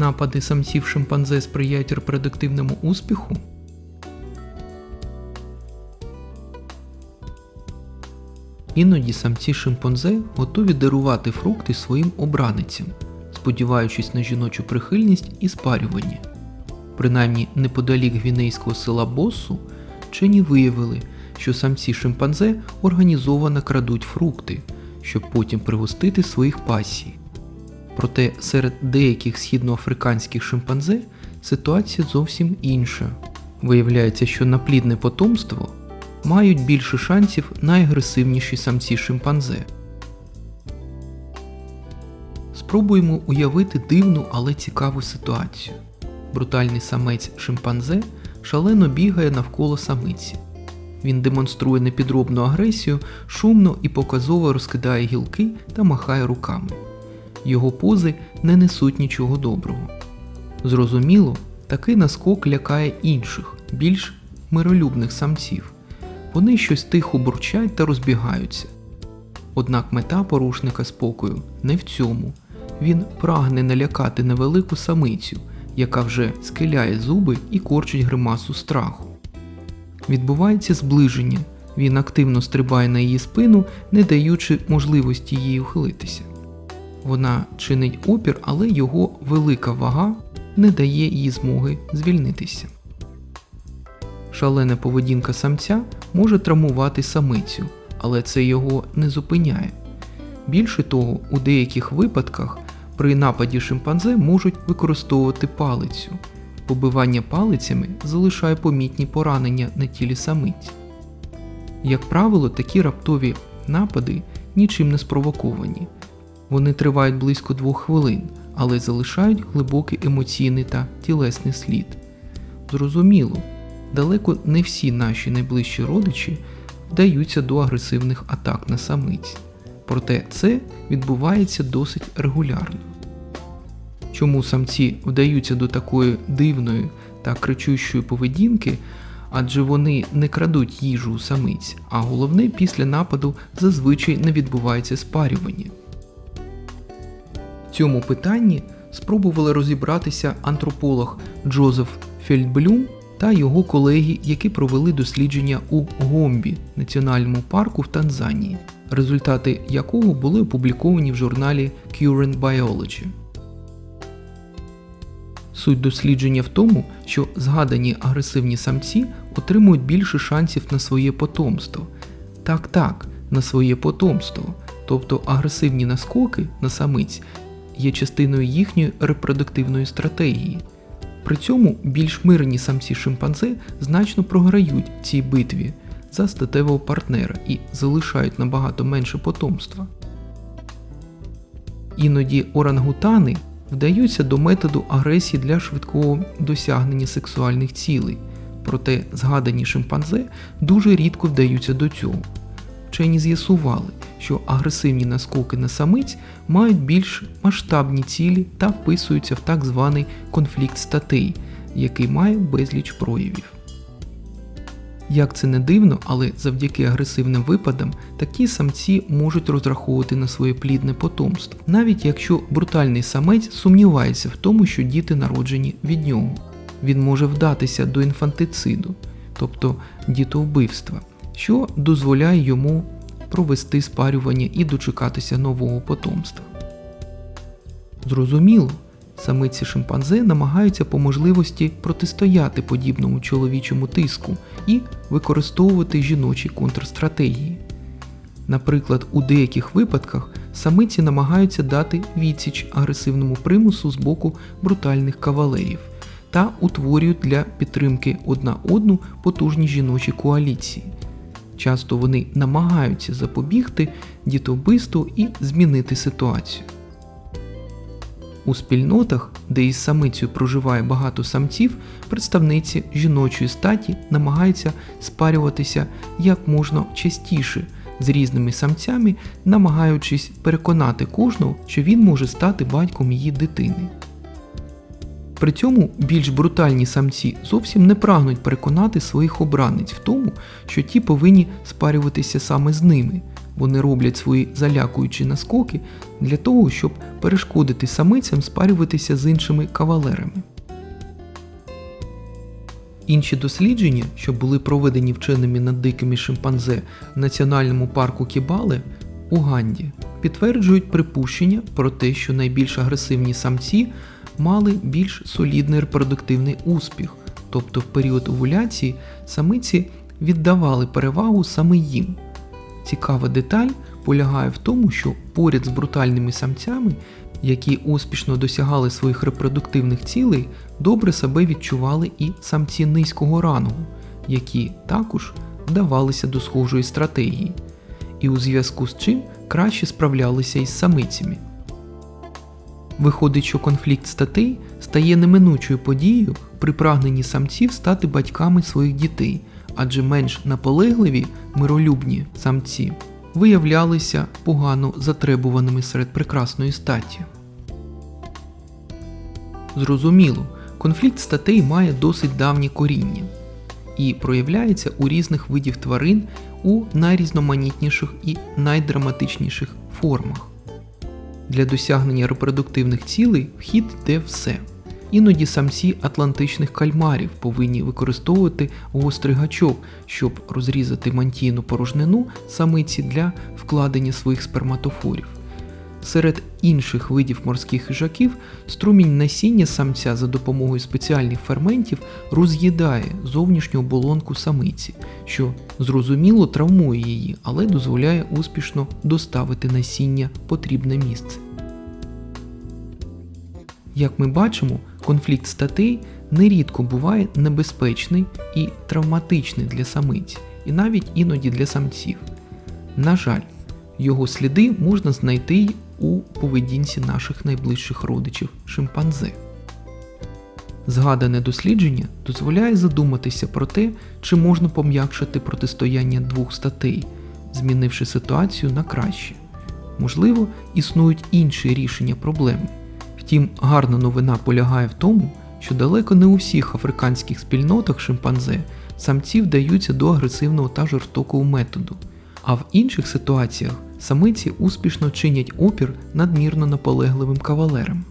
напади самців шимпанзе сприяють репродуктивному успіху? Іноді самці шимпанзе готові дарувати фрукти своїм обраницям, сподіваючись на жіночу прихильність і спарювання. Принаймні, неподалік гвінейського села Боссу вчені виявили, що самці шимпанзе організовано крадуть фрукти, щоб потім пригостити своїх пасій. Проте серед деяких східноафриканських шимпанзе ситуація зовсім інша. Виявляється, що на плідне потомство мають більше шансів найагресивніші самці шимпанзе. Спробуємо уявити дивну, але цікаву ситуацію. Брутальний самець шимпанзе шалено бігає навколо самиці. Він демонструє непідробну агресію, шумно і показово розкидає гілки та махає руками. Його пози не несуть нічого доброго. Зрозуміло, такий наскок лякає інших, більш миролюбних самців. Вони щось тихо бурчать та розбігаються. Однак мета порушника спокою не в цьому. Він прагне налякати невелику самицю, яка вже скиляє зуби і корчить гримасу страху. Відбувається зближення, він активно стрибає на її спину, не даючи можливості їй ухилитися. Вона чинить опір, але його велика вага не дає їй змоги звільнитися. Шалена поведінка самця може травмувати самицю, але це його не зупиняє. Більше того, у деяких випадках при нападі шимпанзе можуть використовувати палицю. Побивання палицями залишає помітні поранення на тілі самиць. Як правило, такі раптові напади нічим не спровоковані. Вони тривають близько двох хвилин, але залишають глибокий емоційний та тілесний слід. Зрозуміло, далеко не всі наші найближчі родичі вдаються до агресивних атак на самиць, проте це відбувається досить регулярно. Чому самці вдаються до такої дивної та кричущої поведінки, адже вони не крадуть їжу у самиць, а головне після нападу зазвичай не відбувається спарювання. В цьому питанні спробували розібратися антрополог Джозеф Фельдблюм та його колеги, які провели дослідження у Гомбі, національному парку в Танзанії, результати якого були опубліковані в журналі Current Biology. Суть дослідження в тому, що згадані агресивні самці отримують більше шансів на своє потомство. Так, так, на своє потомство. Тобто агресивні наскоки на самиць є частиною їхньої репродуктивної стратегії. При цьому більш мирні самці шимпанзе значно програють цій битві за статевого партнера і залишають набагато менше потомства. Іноді орангутани вдаються до методу агресії для швидкого досягнення сексуальних цілей, проте згадані шимпанзе дуже рідко вдаються до цього. Вчені з'ясували, що агресивні наскоки на самиць мають більш масштабні цілі та вписуються в так званий конфлікт статей, який має безліч проявів. Як це не дивно, але завдяки агресивним випадам такі самці можуть розраховувати на своє плідне потомство, навіть якщо брутальний самець сумнівається в тому, що діти народжені від нього. Він може вдатися до інфантициду, тобто дітовбивства, що дозволяє йому провести спарювання і дочекатися нового потомства. Зрозуміло, самиці шимпанзе намагаються по можливості протистояти подібному чоловічому тиску і використовувати жіночі контрстратегії. Наприклад, у деяких випадках самиці намагаються дати відсіч агресивному примусу з боку брутальних кавалерів та утворюють для підтримки одна одну потужні жіночі коаліції. Часто вони намагаються запобігти дітовбивству і змінити ситуацію. У спільнотах, де із самицею проживає багато самців, представниці жіночої статі намагаються спарюватися як можна частіше з різними самцями, намагаючись переконати кожного, що він може стати батьком її дитини. При цьому більш брутальні самці зовсім не прагнуть переконати своїх обранниць в тому, що ті повинні спарюватися саме з ними. Вони роблять свої залякуючі наскоки для того, щоб перешкодити самицям спарюватися з іншими кавалерами. Інші дослідження, що були проведені вченими над дикими шимпанзе в національному парку Кібале у Ганді, підтверджують припущення про те, що найбільш агресивні самці мали більш солідний репродуктивний успіх, тобто в період овуляції самиці віддавали перевагу саме їм. Цікава деталь полягає в тому, що поряд з брутальними самцями, які успішно досягали своїх репродуктивних цілей, добре себе відчували і самці низького рангу, які також вдавалися до схожої стратегії, і у зв'язку з чим краще справлялися із самицями. Виходить, що конфлікт статей стає неминучою подією при прагненні самців стати батьками своїх дітей, адже менш наполегливі миролюбні самці виявлялися погано затребуваними серед прекрасної статі. Зрозуміло, конфлікт статей має досить давнє коріння і проявляється у різних видів тварин у найрізноманітніших і найдраматичніших формах. Для досягнення репродуктивних цілей в хід йде все. Іноді самці атлантичних кальмарів повинні використовувати гострий гачок, щоб розрізати мантійну порожнину самиці для вкладення своїх сперматофорів. Серед інших видів морських хижаків струмінь насіння самця за допомогою спеціальних ферментів роз'їдає зовнішню оболонку самиці, що зрозуміло травмує її, але дозволяє успішно доставити насіння потрібне місце. Як ми бачимо, конфлікт статей нерідко буває небезпечний і травматичний для самиць, і навіть іноді для самців. На жаль, його сліди можна знайти й у поведінці наших найближчих родичів шимпанзе. Згадане дослідження дозволяє задуматися про те, чи можна пом'якшити протистояння двох статей, змінивши ситуацію на краще. Можливо, існують інші рішення проблеми. Втім, гарна новина полягає в тому, що далеко не у всіх африканських спільнотах шимпанзе самці вдаються до агресивного та жорстокого методу, а в інших ситуаціях самиці успішно чинять опір надмірно наполегливим кавалерам.